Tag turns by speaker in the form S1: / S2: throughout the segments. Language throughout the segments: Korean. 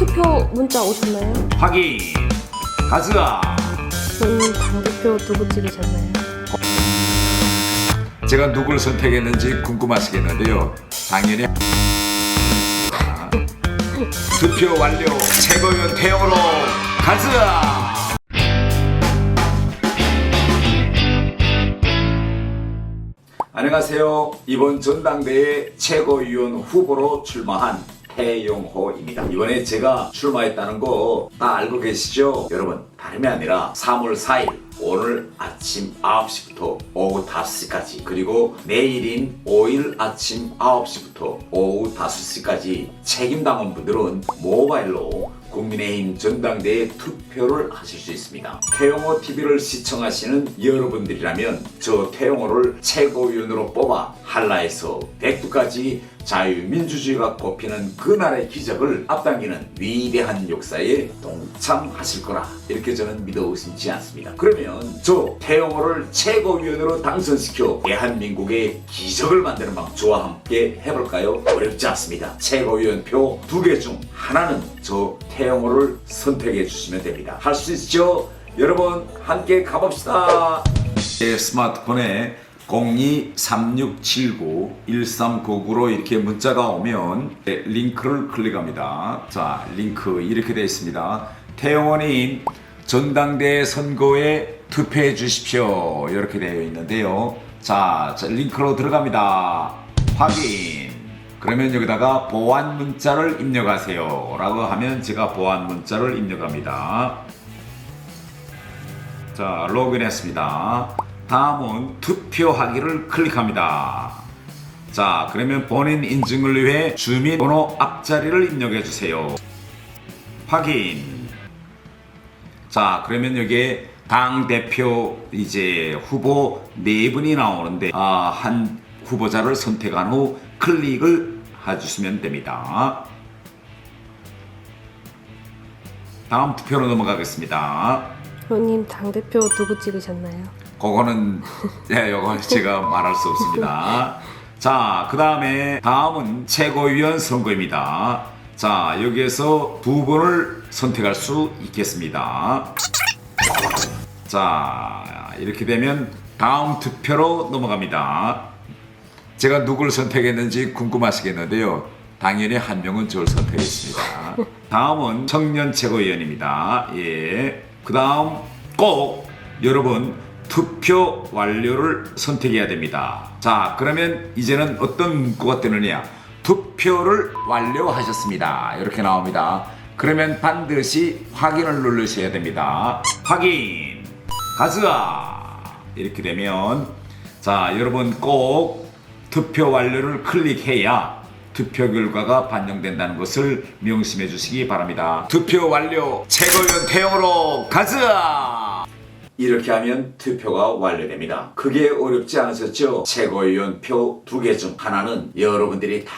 S1: 투표 문자 오셨나요?
S2: 확인 가즈아
S1: 본인 당대표 누구 찍으셨나요?
S2: 제가 누굴 선택했는지 궁금하시겠는데요 당연히 투표 완료 최고위원 태영으로 가즈아 안녕하세요. 이번 전당대회 최고위원 후보로 출마한 태용호입니다. 이번에 제가 출마했다는 거 다 알고 계시죠? 여러분, 다름이 아니라 3월 4일 오늘 아침 9시부터 오후 5시까지 그리고 내일인 5일 아침 9시부터 오후 5시까지 책임당원 분들은 모바일로 국민의힘 전당대회 투표를 하실 수 있습니다. 태영호 TV를 시청하시는 여러분들이라면 저 태영호를 최고위원으로 뽑아 한라에서 백두까지 자유민주주의가 꼽히는 그날의 기적을 앞당기는 위대한 역사에 동참하실 거라 이렇게 저는 믿어 의심치 않습니다. 그러면 저 태영호를 최고위원으로 당선시켜 대한민국의 기적을 만드는 방 저와 함께 해볼까요? 어렵지 않습니다. 최고위원 표 두 개 중 하나는 저 태영호를 선택해 주시면 됩니다. 할 수 있죠? 여러분 함께 가봅시다. 제 스마트폰에 0236791399로 이렇게 문자가 오면 네, 링크를 클릭합니다. 자, 링크 이렇게 되어 있습니다. 태영원님 전당대 선거에 투표해 주십시오. 이렇게 되어 있는데요. 자, 자, 링크로 들어갑니다. 확인. 그러면 여기다가 보안 문자를 입력하세요. 라고 하면 제가 보안 문자를 입력합니다. 자, 로그인했습니다. 다음은 투표하기를 클릭합니다. 자, 그러면 본인 인증을 위해 주민번호 앞자리를 입력해 주세요. 확인. 자, 그러면 여기에 당 대표 이제 후보 네 분이 나오는데 아, 한 후보자를 선택한 후 클릭을 해주시면 됩니다. 다음 투표로 넘어가겠습니다.
S1: 본인 당대표 누구 찍으셨나요?
S2: 그거는 예, 요거 제가 말할 수 없습니다. 자, 그 다음에 다음은 최고위원 선거입니다. 자, 여기에서 두 분을 선택할 수 있겠습니다. 자, 이렇게 되면 다음 투표로 넘어갑니다. 제가 누굴 선택했는지 궁금하시겠는데요. 당연히 한 명은 저를 선택했습니다. 다음은 청년 최고위원입니다. 예. 그 다음 꼭 여러분 투표 완료를 선택해야 됩니다. 자, 그러면 이제는 어떤 문구가 뜨느냐? 투표를 완료하셨습니다. 이렇게 나옵니다. 그러면 반드시 확인을 누르셔야 됩니다. 확인! 가즈아! 이렇게 되면 자, 여러분 꼭 투표 완료를 클릭해야 투표 결과가 반영된다는 것을 명심해 주시기 바랍니다. 투표 완료! 최고위원 태영으로 가즈아! 이렇게 하면 투표가 완료됩니다. 그게 어렵지 않으셨죠? 최고위원 표 두 개 중 하나는 여러분들이 다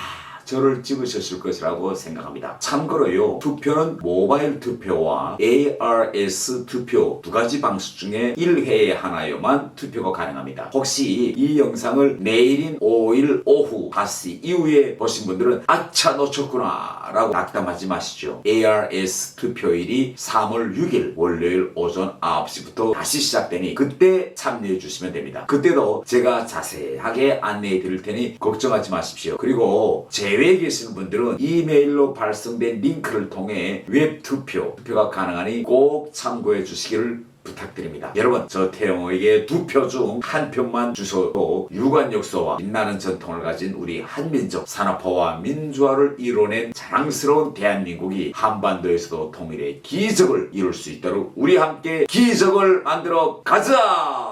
S2: 저를 찍으셨을 것이라고 생각합니다. 참고로요, 투표는 모바일 투표와 ARS 투표 두 가지 방식 중에 1회에 하나여만 투표가 가능합니다. 혹시 이 영상을 내일인 5일 오후 5시 이후에 보신 분들은 아차 놓쳤구나 라고 낙담하지 마시죠. ARS 투표일이 3월 6일 월요일 오전 9시부터 다시 시작되니 그때 참여해 주시면 됩니다. 그때도 제가 자세하게 안내해 드릴 테니 걱정하지 마십시오. 그리고 제 외에 계시는 분들은 이메일로 발송된 링크를 통해 웹 투표, 투표가 가능하니 꼭 참고해 주시기를 부탁드립니다. 여러분, 저 태영호에게 두 표 중 한 표만 주셔도 유관 역사와 빛나는 전통을 가진 우리 한민족 산업화와 민주화를 이뤄낸 자랑스러운 대한민국이 한반도에서도 통일의 기적을 이룰 수 있도록 우리 함께 기적을 만들어 가자!